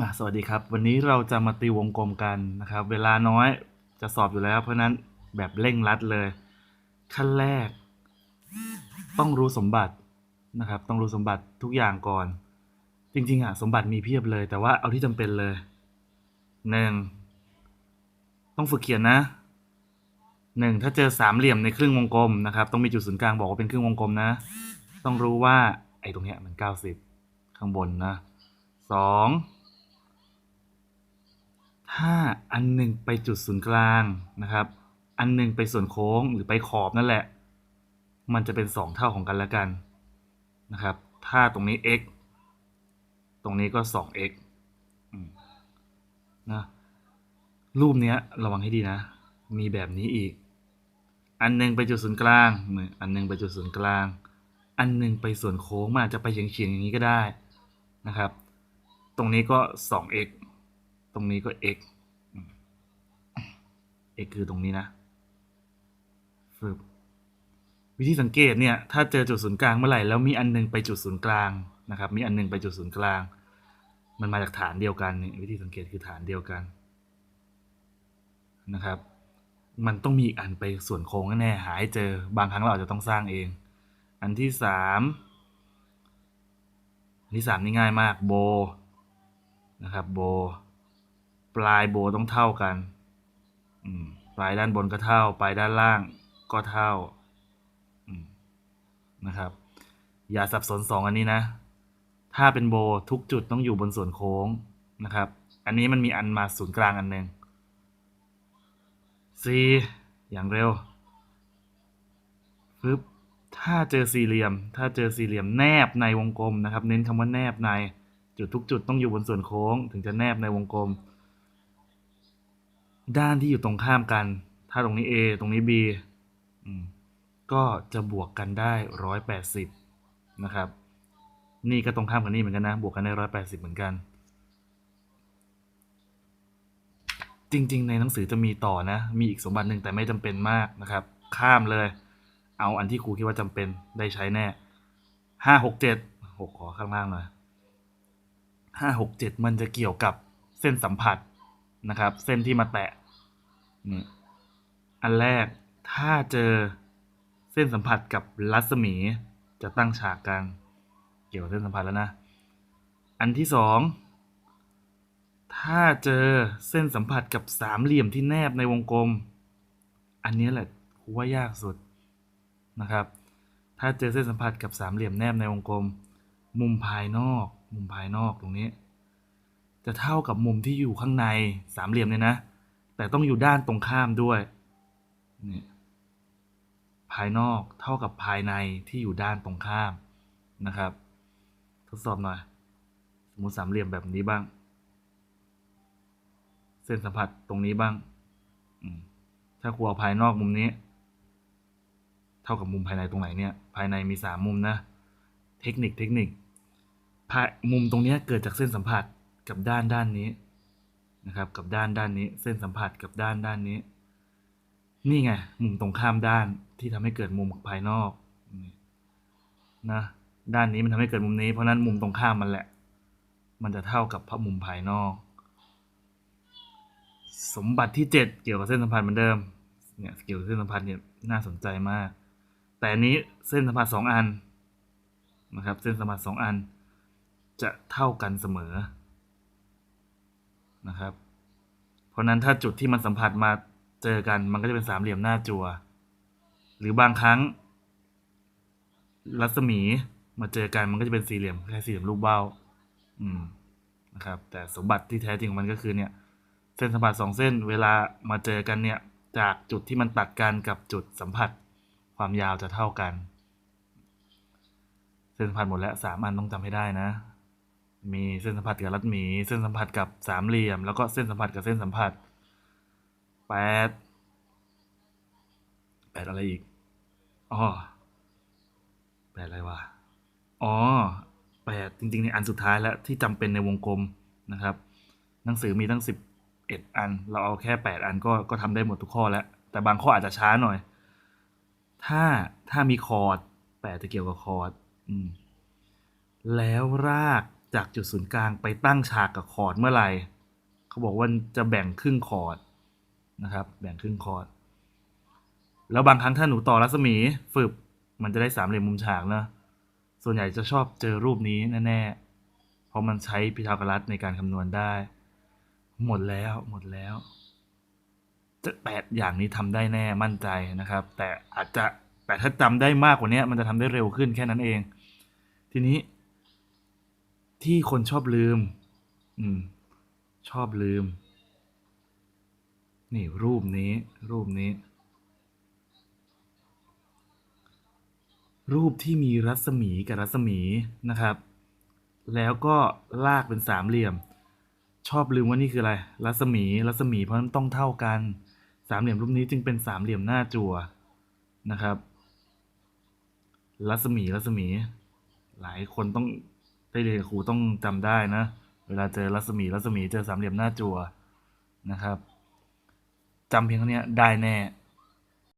อะสวัสดีครับ วันนี้เราจะมาตีวงกลมกันนะครับ เวลาน้อยจะสอบอยู่แล้ว เพราะฉะนั้นแบบเร่งรัดเลย ขั้นแรก ต้องรู้สมบัตินะครับ ต้องรู้สมบัติทุกอย่างก่อน จริงๆอะสมบัติมีเพียบเลย แต่ว่าเอาที่จำเป็นเลยหนึ่งต้องฝึกเขียนนะหนึ่งถ้าเจอสามเหลี่ยมในครึ่งวงกลมนะครับ ต้องมีจุดศูนย์กลางบอกว่าเป็นครึ่งวงกลมนะ ต้องรู้ว่าไอ้ตรงเนี้ยมันเก้าสิบข้างบนนะสอง ถ้า อันหนึ่งไปจุดศูนย์กลางนะครับ อันหนึ่งไปส่วนโค้งหรือไปขอบนั่นแหละ มันจะเป็นสองเท่าของกันแล้วกันนะครับ ถ้าตรงนี้ x ตรงนี้ก็ 2x อืมนะรูปเนี้ยระวังให้ดีนะ มีแบบนี้อีก อันหนึ่งไปจุดศูนย์กลางนี่อันหนึ่งไปจุดศูนย์กลาง อันหนึ่งไปส่วนโค้งมันอาจจะไปเฉียงๆอย่างนี้ก็ได้นะครับ ตรงนี้ก็ 2x ตรงนี้ก็ x x คือตรงนี้นะฟึบวิธีสังเกตเนี่ยถ้าเจอจุดศูนย์กลางเมื่อไหร่แล้วมีอันหนึงไปจุดศูนย์กลางนะครับ มีอันหนึงไปจุดศูนย์กลาง มันมาจากฐานเดียวกันวิธีสังเกตคือฐานเดียวกันนะครับ มันต้องมีอีกอันไปส่วนโค้งแน่หาให้เจอบางครั้งเราอาจจะต้องสร้างเอง อันที่สามอันที่สามนี่ง่ายมากโบนะครับโบปลายโบต้องเท่ากัน ปลายด้านบนก็เท่า ปลายด้านล่างก็เท่านะครับ อย่าสับสนสองอันนี้นะ ถ้าเป็นโบทุกจุดต้องอยู่บนส่วนโค้งนะครับ อันนี้มันมีอันมาศูนย์กลางอันหนึ่ง C อย่างเร็วฟึบถ้าเจอสี่เหลี่ยม ถ้าเจอสี่เหลี่ยมแนบในวงกลมนะครับ เน้นคำว่าแนบในจุดทุกจุดต้องอยู่บนส่วนโค้ง ถึงจะแนบในวงกลม ด้านที่อยู่ตรงข้ามกัน ถ้าตรงนี้ A ตรงนี้ b ก็จะบวกกันได้ร้อยแปดสิบนะครับ นี่ก็ตรงข้ามกันนี่เหมือนกันนะ บวกกันได้ร้อยแปดสิบเหมือนกัน จริง ๆ ในหนังสือจะมีต่อนะ มีอีกสมบัติหนึ่งแต่ไม่จำเป็นมากนะครับ ข้ามเลย เอาอันที่ครูคิดว่าจำเป็นได้ใช้แน่ห้าหกเจ็ดหกขอข้างล่างหน่อยห้าหกเจ็ดมันจะเกี่ยวกับเส้นสัมผัสนะครับ เส้นที่มาแตะ อันแรกถ้าเจอเส้นสัมผัสกับรัศมีจะตั้งฉากกันเกี่ยวกับเส้นสัมผัสแล้วนะ อันที่สองถ้าเจอเส้นสัมผัสกับสามเหลี่ยมที่แนบในวงกลม อันนี้แหละคูว่ายากสุดนะครับ ถ้าเจอเส้นสัมผัสกับสามเหลี่ยมแนบในวงกลม มุมภายนอก มุมภายนอกตรงนี้ จะเท่ากับมุมที่อยู่ข้างในสามเหลี่ยมเนี่ยนะ แต่ต้องอยู่ด้านตรงข้ามด้วยนี่ภายนอกเท่ากับภายในที่อยู่ด้านตรงข้ามนะครับ ทดสอบหน่อย สมมติสามเหลี่ยมแบบนี้บ้าง เส้นสัมผัสตรงนี้บ้างถ้าครูเอาภายนอกมุมนี้ เท่ากับมุมภายในตรงไหนเนี่ย ภายในมีสามมุมนะ เทคนิคเทคนิคมุมตรงนี้เกิดจากเส้นสัมผัสกับด้านด้านนี้ นะครับ กับด้านด้านนี้เส้นสัมผัสกับด้านด้านนี้ นี่ไงมุมตรงข้ามด้านที่ทำให้เกิดมุมภายนอกนะด้านนี้มันทำให้เกิดมุมนี้เพราะนั้นมุมตรงข้ามมันแหละ มันจะเท่ากับพระมุมภายนอก สมบัติที่เจ็ดเกี่ยวกับเส้นสัมผัสเหมือนเดิมเนี่ยเกี่ยวกับเส้นสัมผัสเนี่ยน่าสนใจมาก แต่นนี้เส้นสัมผัสสองอันนะครับ เส้นสัมผัสสองอัน จะเท่ากันเสมอ นะครับ เพราะนั้นถ้าจุดที่มันสัมผัสมาเจอกันมันก็จะเป็นสามเหลี่ยมหน้าจัวหรือบางครั้ง รัศมีมาเจอกันมันก็จะเป็นสี่เหลี่ยมแค่สี่เหลี่ยมลูกเบ้า อืมนะครับ แต่สมบัติที่แท้จริงของมันก็คือเนี่ย เส้นสัมผัสสองเส้นเวลามาเจอกันเนี่ย จากจุดที่มันตัดกันกับจุดสัมผัสความยาวจะเท่ากัน เส้นสัมผัสหมดแล้วสามอันต้องจำให้ได้นะ มีเส้นสัมผัสกับรัศมี เส้นสัมผัสกับสามเหลี่ยม แล้วก็เส้นสัมผัสกับเส้นสัมผัสแปดแปดอะไรอีกอ๋อแปดอะไรวะอ๋อแปดจริงๆในอันสุดท้ายแล้วที่จำเป็นในวงกลมนะครับ หนังสือมีตั้งสิบเอ็ดอัน เราเอาแค่แปดอันก็ก็ทำได้หมดทุกข้อแล้ว แต่บางข้ออาจจะช้าหน่อย ถ้าถ้ามีคอร์ดแปดจะเกี่ยวกับคอร์ดอืมแล้วราก จากจุดศูนย์กลางไปตั้งฉากกับคอร์ดเมื่อไหร่เขาบอกว่าจะแบ่งครึ่งคอร์ดนะครับ แบ่งครึ่งคอร์ดแล้วบางครั้งถ้าหนูต่อรัศมีฝึกมันจะได้สามเหลี่ยมมุมฉากเนอะส่วนใหญ่จะชอบเจอรูปนี้แน่ๆ เพราะมันใช้พิทาโกรัสในการคำนวณได้ หมดแล้วหมดแล้วจะแปดอย่างนี้ทำได้แน่มั่นใจนะครับ แต่อาจจะแต่ถ้าจำได้มากกว่านี้มันจะทำได้เร็วขึ้นแค่นั้นเอง ทีนี้ ที่คนชอบลืม อืม ชอบลืม นี่รูปนี้ รูปนี้ รูปที่มีรัศมีกับรัศมีนะครับ แล้วก็ลากเป็นสามเหลี่ยม ชอบลืมว่านี่คืออะไร รัศมี รัศมีเพราะฉะนั้นต้องเท่ากัน สามเหลี่ยมรูปนี้จึงเป็นสามเหลี่ยมหน้าจั่วนะครับ รัศมี รัศมี หลายคนต้อง ได้เรียนครูต้องจำได้นะ เวลาเจอรัศมีรัศมีเจอสามเหลี่ยมหน้าจั่วนะครับจำเพียงเท่านี้ได้แน่